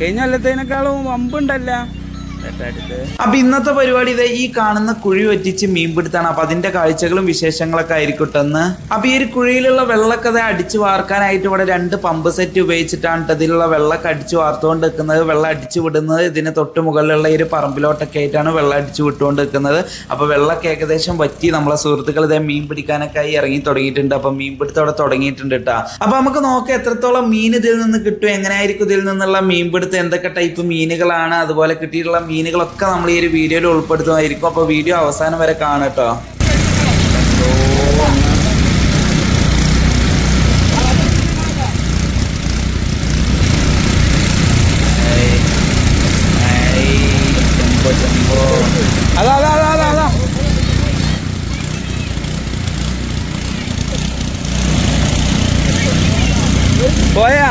കഴിഞ്ഞ കൊല്ലത്തേനേക്കാളും വമ്പുണ്ടല്ല. അപ്പൊ ഇന്നത്തെ പരിപാടി ഇതേ ഈ കാണുന്ന കുഴി വറ്റിച്ച് മീൻ പിടുത്താണ്. അപ്പൊ അതിന്റെ കാഴ്ചകളും വിശേഷങ്ങളൊക്കെ ആയിരിക്കട്ടെന്ന്. അപ്പൊ ഈ ഒരു കുഴിയിലുള്ള വെള്ളക്കഥ അടിച്ചു വാർക്കാനായിട്ട് ഇവിടെ രണ്ട് പമ്പ് സെറ്റ് ഉപയോഗിച്ചിട്ടാണ് ട്ടോ ഇതിലുള്ള വെള്ളമൊക്കെ അടിച്ചു വാർത്തുകൊണ്ട് നിൽക്കുന്നത്. വെള്ളം അടിച്ചു വിടുന്നത് ഇതിന് തൊട്ട് മുകളിലുള്ള ഈ ഒരു പറമ്പിലോട്ടൊക്കെ ആയിട്ടാണ് വെള്ളം അടിച്ചു വിട്ടുകൊണ്ട് നിൽക്കുന്നത്. അപ്പൊ വെള്ളമൊക്കെ ഏകദേശം വറ്റി നമ്മളെ സുഹൃത്തുക്കൾ ഇതേ മീൻ പിടിക്കാനൊക്കെ ആയി ഇറങ്ങി തുടങ്ങിയിട്ടുണ്ട്. അപ്പൊ മീൻ പിടുത്തം അവിടെ തുടങ്ങിയിട്ടുണ്ട് കേട്ടോ അപ്പൊ നമുക്ക് നോക്കാം എത്രത്തോളം മീൻ ഇതിൽ നിന്ന് കിട്ടും. എങ്ങനെയായിരിക്കും ഇതിൽ നിന്നുള്ള മീൻ പിടുത്തം? എന്തൊക്കെ ടൈപ്പ് മീനുകളാണ്? അതുപോലെ കിട്ടിയിട്ടുള്ള മീനുകളൊക്കെ നമ്മൾ ഈ ഒരു വീഡിയോയിൽ ഉൾപ്പെടുത്തുന്നതായിരിക്കും. അപ്പൊ വീഡിയോ അവസാനം വരെ കാണാം കേട്ടോ. അതാ അതാ അതാ അതാ അതാ. പോയാ?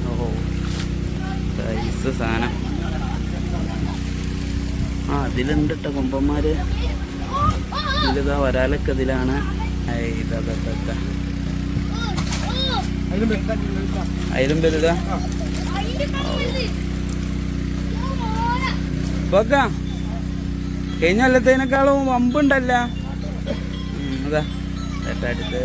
ഓ സാധനം. ആ അതിലുണ്ട് കേട്ടോ കൊമ്പന്മാര്. ഇതിലിതാ വരാലൊക്കെ ഇതിലാണ്. അതിലും വലുതാ? വെക്ക. കഴിഞ്ഞ കൊല്ലത്തേനേക്കാളും വമ്പുണ്ടല്ല. അതാ. ചേട്ടാ അടുത്ത്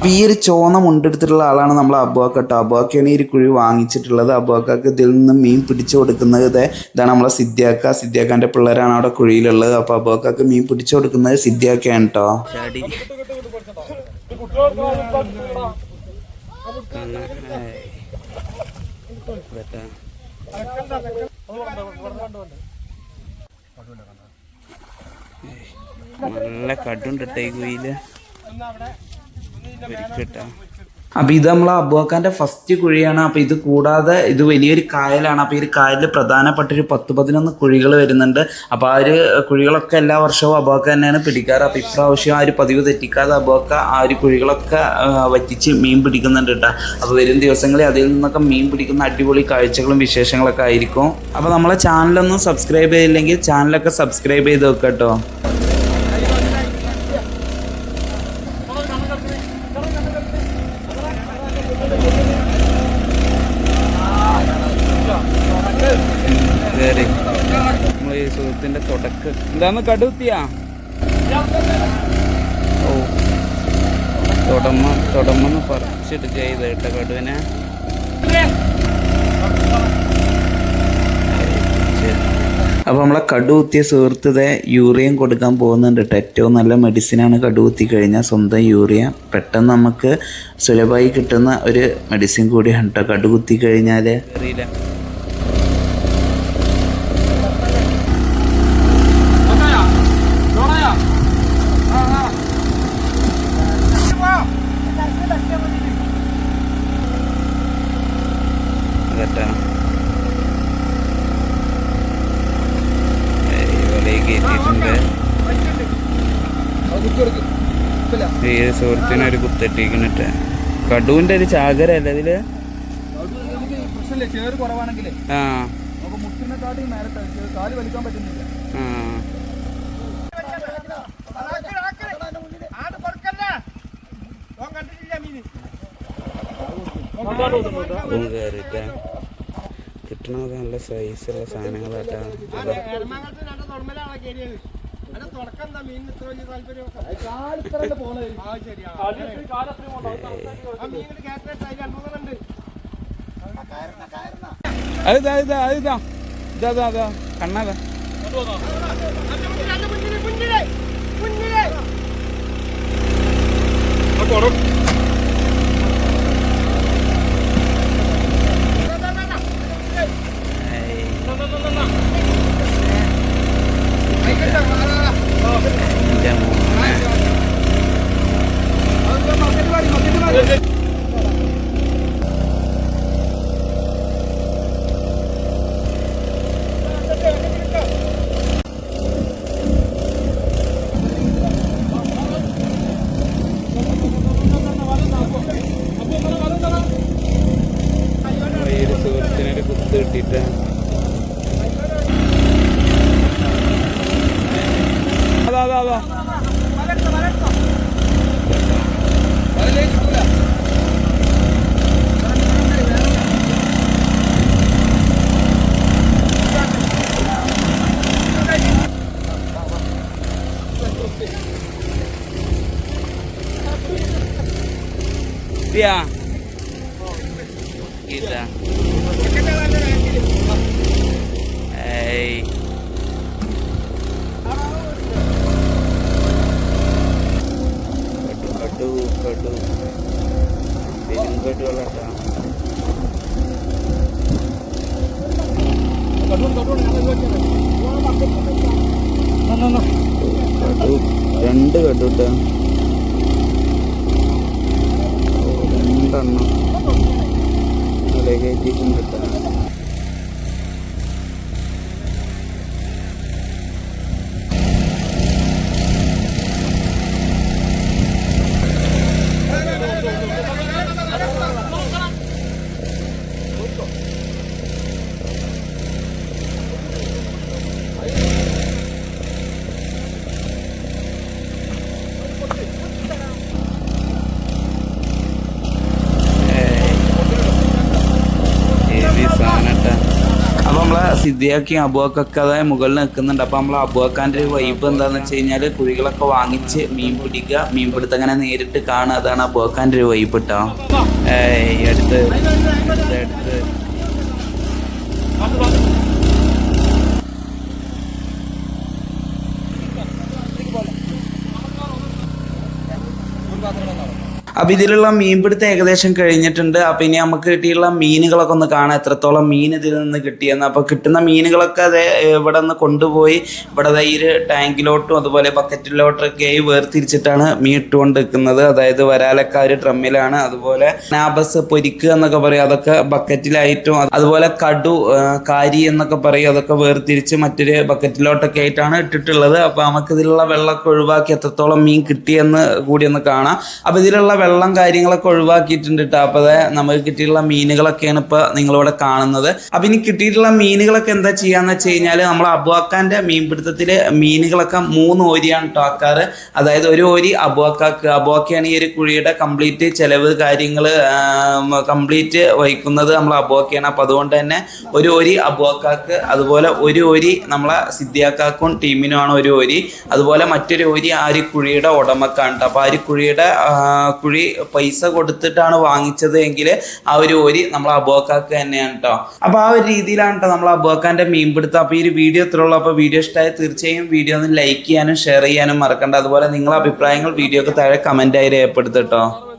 അപ്പൊ ഈ ഒരു ചോന്ന മുണ്ടെടുത്തിട്ടുള്ള ആളാണ് നമ്മൾ അബുവാക്ക കേട്ടോ അബുവാക്കയാണ് ഈ ഒരു കുഴി വാങ്ങിച്ചിട്ടുള്ളത്. അബുവാക്കാക്ക് ഇതിൽ നിന്ന് മീൻ പിടിച്ചു കൊടുക്കുന്നത് ഇതാണ് നമ്മളെ സിദ്ധ്യാക്ക. സിദ്ധ്യാക്കാന്റെ പിള്ളേരാണ് അവിടെ കുഴിയിലുള്ളത്. അപ്പൊ അബുവാക്കാക്ക് മീൻ പിടിച്ചു കൊടുക്കുന്നത് സിദ്ധ്യാക്കയാണ് കേട്ടോ. നല്ല കടുണ്ട് ടൈ ഈ കുയിൽ അപ്പൊ ഇത് നമ്മളെ അബുവാക്കാന്റെ ഫസ്റ്റ് കുഴിയാണ്. അപ്പൊ ഇത് കൂടാതെ ഇത് വലിയൊരു കായലാണ്. അപ്പൊ ഈ കായലിൽ പ്രധാനപ്പെട്ട ഒരു പത്ത് പതിനൊന്ന് കുഴികൾ വരുന്നുണ്ട്. അപ്പൊ ആ ഒരു കുഴികളൊക്കെ എല്ലാ വർഷവും അബുവാക്ക തന്നെയാണ് പിടിക്കാറ്. അപ്പൊ ഇപ്രാവശ്യം ആ ഒരു പതിവ് തെറ്റിക്കാതെ അബുവാക്ക ആ ഒരു കുഴികളൊക്കെ വറ്റിച്ച് മീൻ പിടിക്കുന്നുണ്ട് കേട്ടോ അപ്പൊ വരും ദിവസങ്ങളിൽ അതിൽ നിന്നൊക്കെ മീൻ പിടിക്കുന്ന അടിപൊളി കാഴ്ചകളും വിശേഷങ്ങളൊക്കെ ആയിരിക്കും. അപ്പൊ നമ്മളെ ചാനലൊന്നും സബ്സ്ക്രൈബ് ചെയ്തില്ലെങ്കിൽ ചാനലൊക്കെ സബ്സ്ക്രൈബ് ചെയ്ത് വെക്കാം കേട്ടോ കേറി നമ്മളെ ഈ സുഹൃത്തിന്റെ എന്താന്ന് കടുത്തിയാ ഓ തുടമ്മ തുടമ്മെന്ന് പറിച്ചിട്ട് ചെയ്ത് കേട്ട കടുവിനെ. അപ്പോൾ നമ്മളെ കടുകുത്തിയ സുഹൃത്തുതെ യൂറിയം കൊടുക്കാൻ പോകുന്നുണ്ട് കേട്ടോ ഏറ്റവും നല്ല മെഡിസിനാണ് കടുകുത്തി കഴിഞ്ഞാൽ സ്വന്തം യൂറിയ. പെട്ടെന്ന് നമുക്ക് സുലഭമായി കിട്ടുന്ന ഒരു മെഡിസിൻ കൂടിയാണ് കേട്ടോ കടുകുത്തി കഴിഞ്ഞാൽ അറിയില്ല. ഈ സുഹൃത്തിന് ഒരു കുത്തട്ടിക്കണിട്ട് കടുവിന്റെ ഒരു ഇതിൽ? പ്രശ്നമില്ല ചേറ് കുറവാണെങ്കിലേ ആ കിട്ടണമൊക്കെ നല്ല സൈസുള്ള സാധനങ്ങളാട്ടാ. അതാ അതിതാ ഇതാ അതിതാ ഇതാ ഇതാ ഇതാ കണ്ണാതാ എന്റെ കിട്ടിയിട്ട് അതാ അതാ അതാ Iya. രണ്ട് കടു ഇട്ടാ രണ്ടെണ്ണം. അതെ കയറ്റിയിട്ടുണ്ട് കേട്ടോ ഹെവി സാധനട്ടാ അപ്പൊ നമ്മളെ സിദ്ധിയാക്കിയും അബുവാക്കൊക്കെ അതായത് മുകളിൽ നിൽക്കുന്നുണ്ട്. അപ്പോൾ നമ്മൾ അബുവാക്കാന്റെ ഒരു വൈബ് എന്താണെന്ന് വെച്ച് കഴിഞ്ഞാൽ കുഴികളൊക്കെ വാങ്ങിച്ച് മീൻ പിടിക്കുക മീൻ പിടുത്തം അങ്ങനെ നേരിട്ട് കാണുക അതാണ് അബുവാക്കാന്റെ ഒരു വൈബ് കേട്ടോ ഏയ് അടുത്ത് അടുത്ത് അപ്പൊ ഇതിലുള്ള മീൻപിടുത്തം ഏകദേശം കഴിഞ്ഞിട്ടുണ്ട്. അപ്പൊ ഇനി നമുക്ക് കിട്ടിയുള്ള മീനുകളൊക്കെ ഒന്ന് കാണാം. എത്രത്തോളം മീൻ ഇതിൽ നിന്ന് കിട്ടിയെന്ന്. അപ്പൊ കിട്ടുന്ന മീനുകളൊക്കെ അതെ ഇവിടെ നിന്ന് കൊണ്ടുപോയി ഇവിടെ ഈ ടാങ്കിലോട്ടും അതുപോലെ ബക്കറ്റിലോട്ടൊക്കെ ആയി വേർതിരിച്ചിട്ടാണ് മീൻ ഇട്ടുകൊണ്ട് നിൽക്കുന്നത് അതായത് വരാലൊക്കെ ആ ഒരു ഡ്രമ്മിലാണ്. അതുപോലെ നാബസ് പൊരിക്കുക എന്നൊക്കെ പറയും. അതൊക്കെ ബക്കറ്റിലായിട്ടും അതുപോലെ കടു കാരി എന്നൊക്കെ പറയും. അതൊക്കെ വേർതിരിച്ച് മറ്റൊരു ബക്കറ്റിലോട്ടൊക്കെ ആയിട്ടാണ് ഇട്ടിട്ടുള്ളത്. അപ്പൊ നമുക്ക് ഇതിലുള്ള വെള്ളമൊക്കെ ഒഴിവാക്കി എത്രത്തോളം മീൻ കിട്ടിയെന്ന് കൂടി ഒന്ന് കാണാം. അപ്പൊ ഇതിലുള്ള വെള്ളം കാര്യങ്ങളൊക്കെ ഒഴിവാക്കിയിട്ടുണ്ട് കേട്ടോ അപ്പൊ ദേ നമുക്ക് കിട്ടിയിട്ടുള്ള മീനുകളൊക്കെയാണ് ഇപ്പൊ നിങ്ങളിവിടെ കാണുന്നത്. അപ്പൊ ഇനി കിട്ടിയിട്ടുള്ള മീനുകളൊക്കെ എന്താ ചെയ്യാന്ന് വെച്ച് കഴിഞ്ഞാൽ നമ്മൾ അബുവാക്കാന്റെ മീൻപിടുത്തത്തിൽ മീനുകളൊക്കെ മൂന്ന് ഓരിയാണ് കേട്ടോ അതായത് ഒരു ഓരി അബുവാക്കാക്ക്. അബുവാക്കയാണ് ഈ ഒരു കുഴിയുടെ കംപ്ലീറ്റ് ചെലവ് കാര്യങ്ങൾ കംപ്ലീറ്റ് വഹിക്കുന്നത് നമ്മൾ അബുവാക്കയാണ് അപ്പൊ അതുകൊണ്ട് തന്നെ ഒരു ഓരി അബുവാക്കാക്ക് അതുപോലെ ഒരു ഓരി നമ്മളെ സിദ്ധിയാക്കാക്കും ടീമിനുമാണ് ഒരു ഓരി. അതുപോലെ മറ്റൊരു ഓരി ആ ഒരു കുഴിയുടെ ഉടമക്കാണ് ട്ടോ. അപ്പൊ ആ ഒരു കുഴിയുടെ ആ, കുഴി പൈസ കൊടുത്തിട്ടാണ് വാങ്ങിച്ചത് എങ്കിൽ ആ ഒരു ഓരി നമ്മൾ അബോക്കാക്ക് തന്നെയാണ് കേട്ടോ അപ്പൊ ആ ഒരു രീതിയിലാണ് കേട്ടോ നമ്മൾ അബോക്കാന്റെ മീൻപിടുത്തം അപ്പൊ ഈ ഒരു വീഡിയോ ഇത്രയുള്ളൂ അപ്പൊ വീഡിയോ ഇഷ്ടമായി തീർച്ചയായും വീഡിയോ ഒന്ന് ലൈക്ക് ചെയ്യാനും ഷെയർ ചെയ്യാനും മറക്കണ്ട. അതുപോലെ നിങ്ങളുടെ അഭിപ്രായങ്ങൾ വീഡിയോക്ക് താഴെ കമന്റ് ആയി രേഖപ്പെടുത്തട്ടോ.